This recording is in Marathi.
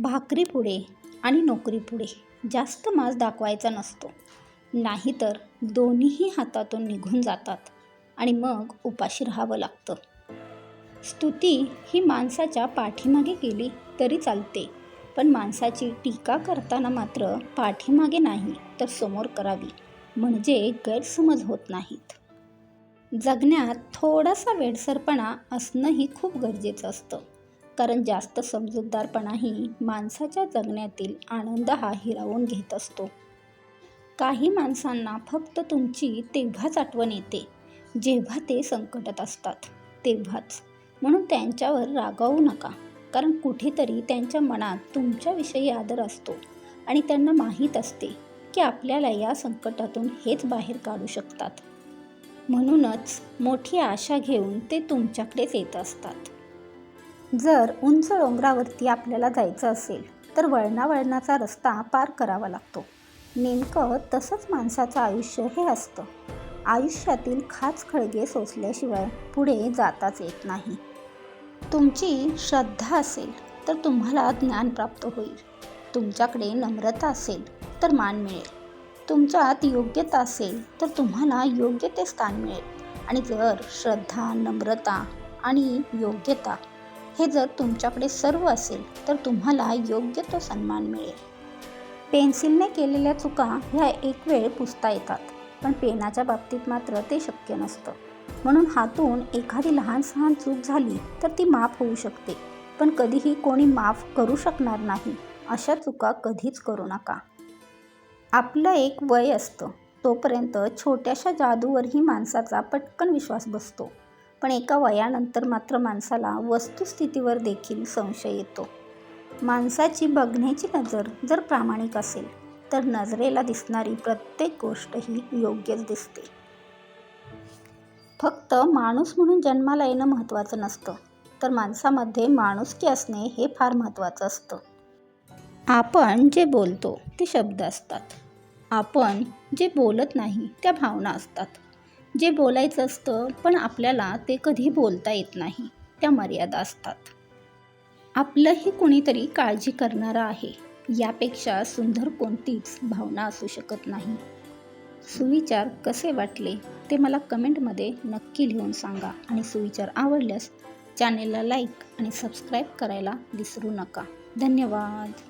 भाकरी पुढे आणि नोकरी पुढे. जास्त मास दाखवायचा नसतो. नाहीतर दोन्हीही हातातून निघून जातात आणि मग उपाशी राहावं लागतं. स्तुती ही माणसाच्या पाठीमागे केली तरी चालते पण माणसाची टीका करताना मात्र पाठीमागे नाही तर समोर करावी म्हणजे गैरसमज होत नाहीत. जगण्यात थोडासा वेडसरपणा असणंही खूप गरजेचं असतं. कारण जास्त समजूतदारपणाही माणसाच्या जगण्यातील आनंद हा हिरावून घेत असतो. काही माणसांना फक्त तुमची तेव्हाच आठवण येते जेव्हा ते संकटात असतात. तेव्हाच. म्हणून त्यांच्यावर रागावू नका कारण कुठेतरी त्यांच्या मनात तुमच्याविषयी आदर असतो आणि त्यांना माहीत असते की आपल्याला या संकटातून हेच बाहेर काढू शकतात. म्हणूनच मोठी आशा घेऊन ते तुमच्याकडेच येत असतात. जर उंच डोंगरावरती आपल्याला जायचं असेल तर वळणावळणाचा रस्ता पार करावा लागतो. नेमकं तसंच माणसाचं आयुष्य हे असतं. आयुष्यातील खाच खळगे सोसल्याशिवाय पुढे जाताच येत नाही. तुमची श्रद्धा असेल तर तुम्हाला ज्ञान प्राप्त होईल. तुमच्याकडे नम्रता असेल तर मान मिळेल. तुमच्यात योग्यता असेल तर तुम्हाला योग्य ते स्थान मिळेल. आणि जर श्रद्धा नम्रता आणि योग्यता हे जर तुमच्याकडे सर्व असेल तर तुम्हाला योग्य तो सन्मान मिळेल. पेन्सिलने केलेल्या चुका ह्या एक वेळ पुसता येतात पण पेनाच्या बाबतीत मात्र ते शक्य नसतं. म्हणून हातून एखादी लहान सहान चूक झाली तर ती माफ होऊ शकते. पण कधीही कोणी माफ करू शकणार नाही अशा चुका कधीच करू नका. आपलं एक वय असतं तोपर्यंत छोट्याशा जादूवरही माणसाचा पटकन विश्वास बसतो. पण एका वयानंतर मात्र माणसाला वस्तुस्थितीवर देखील संशय येतो. माणसाची बघण्याची नजर जर प्रामाणिक असेल तर नजरेला दिसणारी प्रत्येक गोष्ट ही योग्यच दिसते. फक्त माणूस म्हणून जन्माला येणं महत्त्वाचं नसतं तर माणसामध्ये माणुसकी असणे हे फार महत्त्वाचं असतं. आपण जे बोलतो ते शब्द असतात. आपण जे बोलत नाही त्या भावना असतात. जे बोलायचं असतं पण आपल्याला ते कधी बोलता येत नाही त्या मर्यादा असतात. आपलंही कुणीतरी काळजी करणारं आहे. यापेक्षा सुंदर कोणतीच भावना असू शकत नाही. सुविचार कसे वाटले ते मला कमेंटमध्ये नक्की लिहून सांगा आणि सुविचार आवडल्यास चॅनेलला लाईक आणि सबस्क्राईब करायला विसरू नका. धन्यवाद.